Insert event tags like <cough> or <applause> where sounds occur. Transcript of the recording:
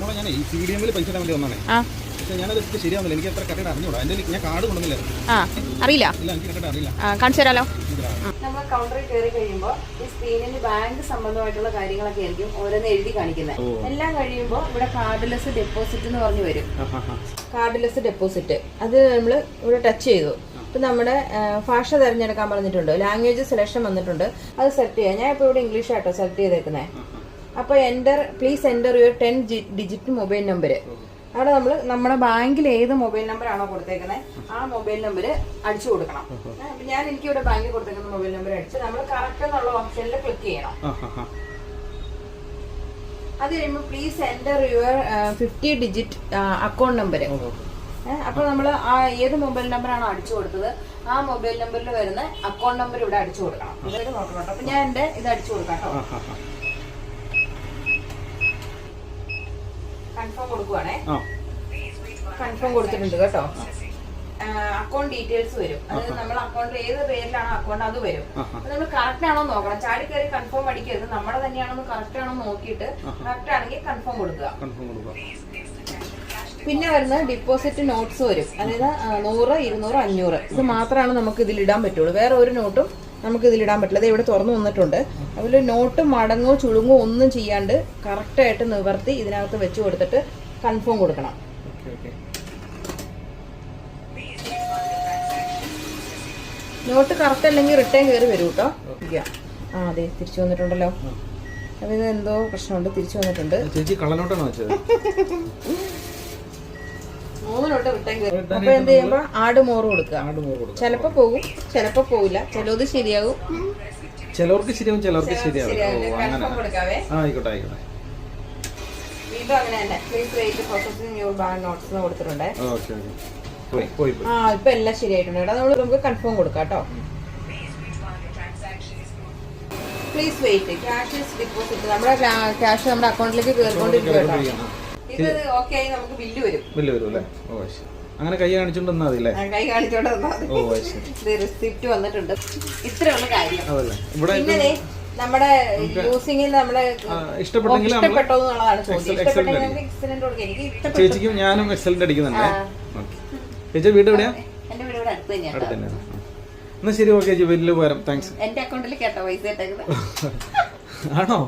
മോളെ ഞാൻ ഈ സി ഡി എമ്മിൽ പൈസ ഇടാൻ വേണ്ടി വന്നാണേ ആ. പക്ഷേ ഞാനത് ശരിയാവുന്നില്ല. എനിക്ക് അത്ര കറക്റ്റ് അറിഞ്ഞൂടാ. എന്റെ ഞാൻ കാർഡ് കൊണ്ടുവന്നില്ല. ആ അറിയില്ല. ഇല്ല എനിക്ക് കറക്റ്റ് അറിയില്ല. കാണിച്ചു തരാലോ. നമ്മൾ കൗണ്ടറിൽ കയറി കഴിയുമ്പോൾ ഈ സ്ക്രീനിൽ ബാങ്ക് സംബന്ധമായിട്ടുള്ള കാര്യങ്ങളൊക്കെ ആയിരിക്കും ഓരോന്ന് എഴുതി കാണിക്കുന്നത്. എല്ലാം കഴിയുമ്പോൾ ഇവിടെ കാർഡ്ലെസ് ഡെപ്പോസിറ്റ് എന്ന് പറഞ്ഞു വരും. കാർഡ്ലെസ് ഡെപ്പോസിറ്റ് അത് നമ്മൾ ഇവിടെ ടച്ച് ചെയ്തു. ഇപ്പം നമ്മുടെ ഭാഷ തിരഞ്ഞെടുക്കാൻ പറഞ്ഞിട്ടുണ്ട്. ലാംഗ്വേജ് സെലക്ഷൻ വന്നിട്ടുണ്ട്. അത് സെലക്ട് ചെയ്യാം. ഞാൻ ഇപ്പോൾ ഇവിടെ ഇംഗ്ലീഷ് ആട്ടോ സെലക്ട് ചെയ്തേക്കുന്നത് അപ്പോൾ enter please enter your ten digit mobile number അവിടെ നമ്മൾ നമ്മുടെ ബാങ്കിൽ ഏത് മൊബൈൽ നമ്പർ ആണോ കൊടുത്തേക്കുന്നത് ആ മൊബൈൽ നമ്പർ അടിച്ചു കൊടുക്കണം. ഞാൻ എനിക്ക് ഇവിടെ ബാങ്കിൽ കൊടുത്തേക്കുന്ന മൊബൈൽ നമ്പർ അടിച്ച് നമ്മൾ കറക്റ്റ് എന്നുള്ള ഓപ്ഷനിൽ ക്ലിക്ക് ചെയ്യണം. അത് കഴിയുമ്പോൾ please enter your fifty digit account number. അപ്പൊ നമ്മൾ ആ ഏത് മൊബൈൽ നമ്പറാണോ അടിച്ചു കൊടുത്തത് ആ മൊബൈൽ നമ്പറിൽ വരുന്ന അക്കൗണ്ട് നമ്പർ ഇവിടെ അടിച്ചു കൊടുക്കണം. നോക്കണം അപ്പൊ ഞാൻ എന്റെ ഇത് അടിച്ചു കൊടുക്കാം കേട്ടോ ആ, ആ, ആ. കൺഫേം കൊടുക്കുവാണേ. കൺഫേം കൊടുത്തിട്ടുണ്ട് കേട്ടോ. അക്കൗണ്ട് ഡീറ്റെയിൽസ് വരും. അതായത് നമ്മൾ അക്കൗണ്ട് ഏത് പേരിലാണോ അക്കൗണ്ട് അത് വരും. നമ്മൾ കറക്റ്റ് ആണോ നോക്കണം. ചാടി കയറി കൺഫേം അടിക്കരുത്. നമ്മുടെ തന്നെയാണോ കറക്റ്റ് ആണോ നോക്കിയിട്ട് കറക്റ്റ് ആണെങ്കിൽ കൺഫേം കൊടുക്കുക. കൺഫേം കൊടുക്കുക. പിന്നെ വരുന്ന ഡിപ്പോസിറ്റ് നോട്ട്സ് വരും. അതായത് നൂറ് ഇരുന്നൂറ് അഞ്ഞൂറ്. ഇത് മാത്രമാണ് നമുക്ക് ഇതിൽ ഇടാൻ പറ്റുള്ളൂ. വേറെ ഒരു നോട്ടും നമുക്ക് ഇതിലിടാൻ പറ്റില്ല. ഇത് ഇവിടെ തുറന്നു വന്നിട്ടുണ്ട്. അതിൽ നോട്ട് മടങ്ങോ ചുളുങ്ങോ ഒന്നും ചെയ്യാണ്ട് കറക്റ്റായിട്ട് നിവർത്തി ഇതിനകത്ത് വെച്ച് കൊടുത്തിട്ട് കൺഫേം കൊടുക്കണം. നോട്ട് കറക്റ്റ് അല്ലെങ്കിൽ റിട്ടേൺ കയറി വരും കേട്ടോ. ആ അതെ തിരിച്ചു വന്നിട്ടുണ്ടല്ലോ. അപ്പൊ ഇത് എന്തോ പ്രശ്നമുണ്ട്. തിരിച്ചു വന്നിട്ടുണ്ട്. ചേച്ചി കള്ളനോട്ടാണോ വെച്ചത്? <laughs> മൂന്ന് വിട്ടെങ്കിൽ അപ്പൊ എന്ത് ചെയ്യുമ്പോ ആട് മോറ് കൊടുക്കുക. ആട് മോർ കൊടുക്കുക. ചിലപ്പോ പോകും ചിലപ്പോ പോവില്ല. ചിലത് ശരിയാകും ചിലവർക്ക് ശരിയാവും ചിലവർക്ക് ശരിയാവും ആയിക്കോട്ടെ ആയിക്കോട്ടെ. വീണ്ടും അങ്ങനെ തന്നെ. Please wait processing your bank notes കൊടുത്തിട്ടുണ്ട്. ആ ഇപ്പൊ എല്ലാം ശരിയായിട്ടുണ്ട്. കേട്ടോ നമ്മൾ നമുക്ക് കൺഫേം കൊടുക്കാം കേട്ടോ. പ്ലീസ് വെയിറ്റ് ക്യാഷ് ഡിപ്പോസിറ്റ് നമ്മുടെ ക്യാഷ് നമ്മുടെ അക്കൗണ്ടിലേക്ക് കയറിക്കൊണ്ടിരിക്കും കേട്ടോ. ബില്ല് വരും. അല്ലേ? ഓ ശരി. അങ്ങനെ കൈ കാണിച്ചോണ്ട് മതി അല്ലേ? കൈ കാണിച്ചോണ്ട് ഓ ശരി. റെസിപ്റ്റ് വന്നിട്ടുണ്ട്. ഇത്രയുള്ള കാര്യം. അതല്ലേ. ഇവിടെ നമ്മുടെ നമ്മളെ ഇഷ്ടപ്പെട്ടെങ്കിൽ ചേച്ചിക്കും ഞാനും എക്സലന്റ് അടിക്കുന്നുണ്ട് ചേച്ചി വീട് എവിടെയാ? എന്റെ വീട് ഇവിടെ അടുത്ത് തന്നെയാണ് അടുത്ത് തന്നെയാണ് എന്നാ ശരി ഓക്കെ ചേച്ചി വലിയ ഉപകാരം താങ്ക്സ് എന്റെ അക്കൗണ്ടിൽ കേട്ടോ പൈസ ആണോ?